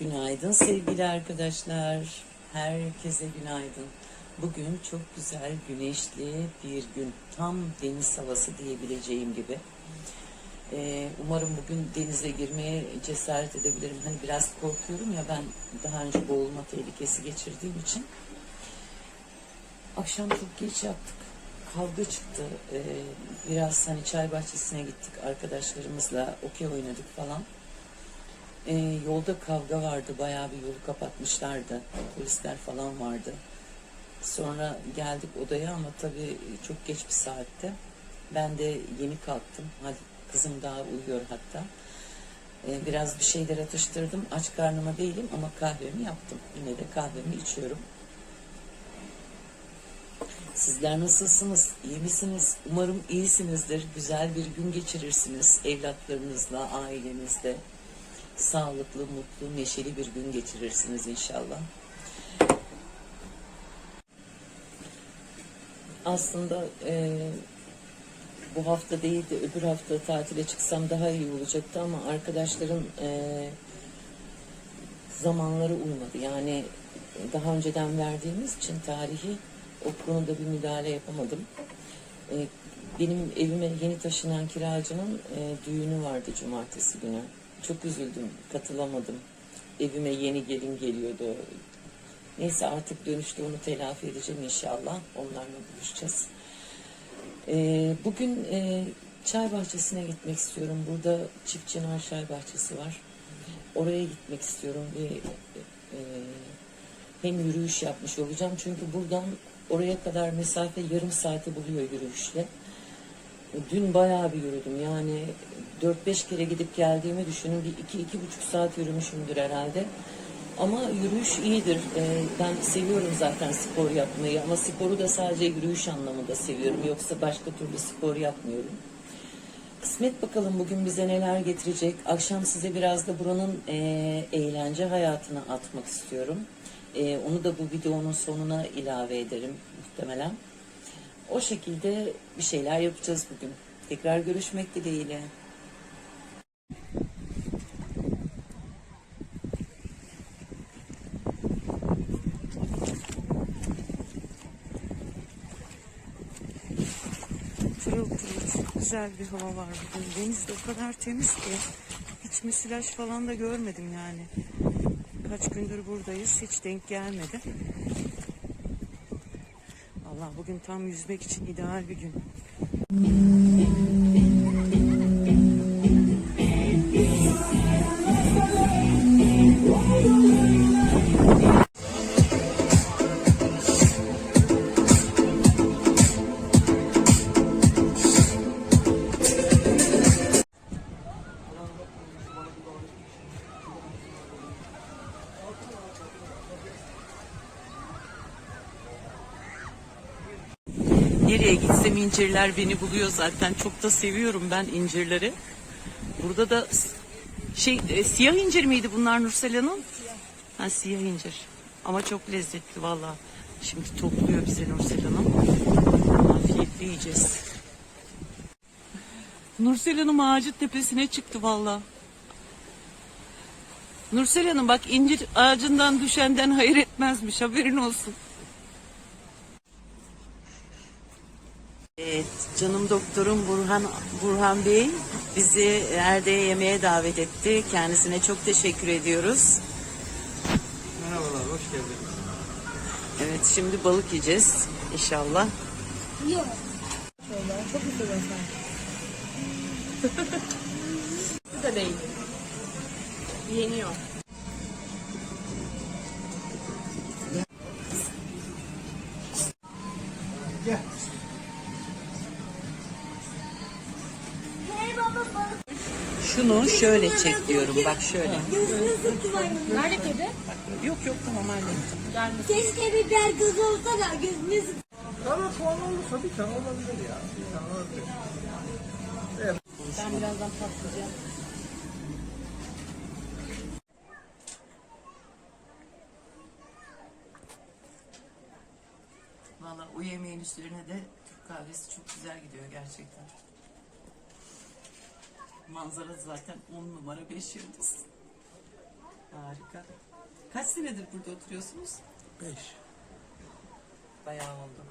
Günaydın sevgili arkadaşlar. Herkese günaydın. Bugün çok güzel, güneşli bir gün. Tam deniz havası diyebileceğim gibi. Ee, umarım bugün denize girmeye cesaret edebilirim. Hani biraz korkuyorum ya ben daha önce boğulma tehlikesi geçirdiğim için. Akşam çok geç yaptık. Kavga çıktı. Ee, biraz hani çay bahçesine gittik arkadaşlarımızla. Okey oynadık falan. Ee, yolda kavga vardı. Bayağı bir yolu kapatmışlardı. Polisler falan vardı. Sonra geldik odaya ama tabii çok geç bir saatte. Ben de yeni kalktım. Hadi kızım daha uyuyor hatta. Ee, biraz bir şeyler atıştırdım. Aç karnıma değilim ama kahvemi yaptım. Yine de kahvemi içiyorum. Sizler nasılsınız? İyi misiniz? Umarım iyisinizdir. Güzel bir gün geçirirsiniz evlatlarınızla, ailenizle. Sağlıklı, mutlu, neşeli bir gün geçirirsiniz inşallah. Aslında e, bu hafta değil de öbür hafta tatile çıksam daha iyi olacaktı ama arkadaşların e, zamanları uymadı. Yani daha önceden verdiğimiz için tarihi o konuda bir müdahale yapamadım. E, benim evime yeni taşınan kiracının e, düğünü vardı cumartesi günü. Çok üzüldüm, katılamadım. Evime yeni gelin geliyordu. Neyse artık dönüşte onu telafi edeceğim inşallah. Onlarla buluşacağız. Ee, bugün e, çay bahçesine gitmek istiyorum. Burada Çift Çınar Çay Bahçesi var. Oraya gitmek istiyorum ve e, hem yürüyüş yapmış olacağım. Çünkü buradan oraya kadar mesafe yarım saati buluyor yürüyüşle. Dün bayağı bir yürüdüm. Yani 4-5 kere gidip geldiğimi düşünün. Bir iki, iki buçuk saat yürümüşümdür herhalde. Ama yürüyüş iyidir. Ee, ben seviyorum zaten spor yapmayı ama sporu da sadece yürüyüş anlamında seviyorum. Yoksa başka türlü spor yapmıyorum. Kısmet bakalım bugün bize neler getirecek. Akşam size biraz da buranın e, eğlence hayatını atmak istiyorum. E, onu da bu videonun sonuna ilave ederim muhtemelen. O şekilde bir şeyler yapacağız bugün. Tekrar görüşmek dileğiyle. Pırıl pırıl çok güzel bir hava var bugün. Deniz de o kadar temiz ki hiç müsilaj falan da görmedim yani. Kaç gündür buradayız hiç denk gelmedi. Allah bugün tam yüzmek için ideal bir gün. Nereye gitsem incirler beni buluyor zaten. Çok da seviyorum ben incirleri. Burada da şey e, siyah incir miydi bunlar Nursel Hanım? Ha siyah incir. Ama çok lezzetli valla. Şimdi topluyor bize Nursel Hanım. Afiyetle yiyeceğiz. Nursel Hanım ağacın tepesine çıktı valla. Nursel Hanım bak incir ağacından düşenden hayır etmezmiş haberin olsun. Evet, canım doktorum Burhan Burhan Bey bizi Erde'ye yemeğe davet etti. Kendisine çok teşekkür ediyoruz. Merhabalar, hoş geldiniz. Evet, şimdi balık yiyeceğiz inşallah. Yok. Şöyle çok mu seviyorsun? Bu da değil. Yeniyor. Şunu şöyle çek diyorum. Bak şöyle. Nerede kedi? Yok yok tamam hallettim. Keşke biber göz olsa da gözünüz Ama puan olursa bir tane olabilir ya. Bir tane olabilir. Ben birazdan patlayacağım. Valla o yemeğin üstüne de Türk kahvesi çok güzel gidiyor gerçekten. Manzara zaten 10 numara 5 yıldız. Harika. Harika. Kaç senedir burada oturuyorsunuz? Beş. Bayağı oldu.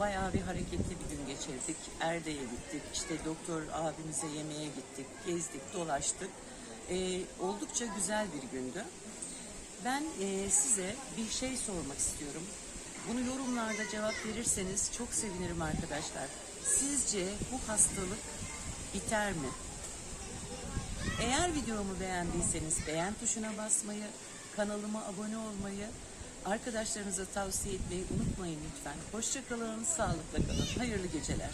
Bayağı bir hareketli bir gün geçirdik. Erdek'e gittik. İşte doktor abimize yemeğe gittik. Gezdik, dolaştık. E, oldukça güzel bir gündü. Ben e, size bir şey sormak istiyorum. Bunu yorumlarda cevap verirseniz çok sevinirim arkadaşlar. Sizce bu hastalık biter mi? Eğer videomu beğendiyseniz beğen tuşuna basmayı, kanalıma abone olmayı, arkadaşlarınıza tavsiye etmeyi unutmayın lütfen. Hoşçakalın, sağlıkla kalın. Hayırlı geceler.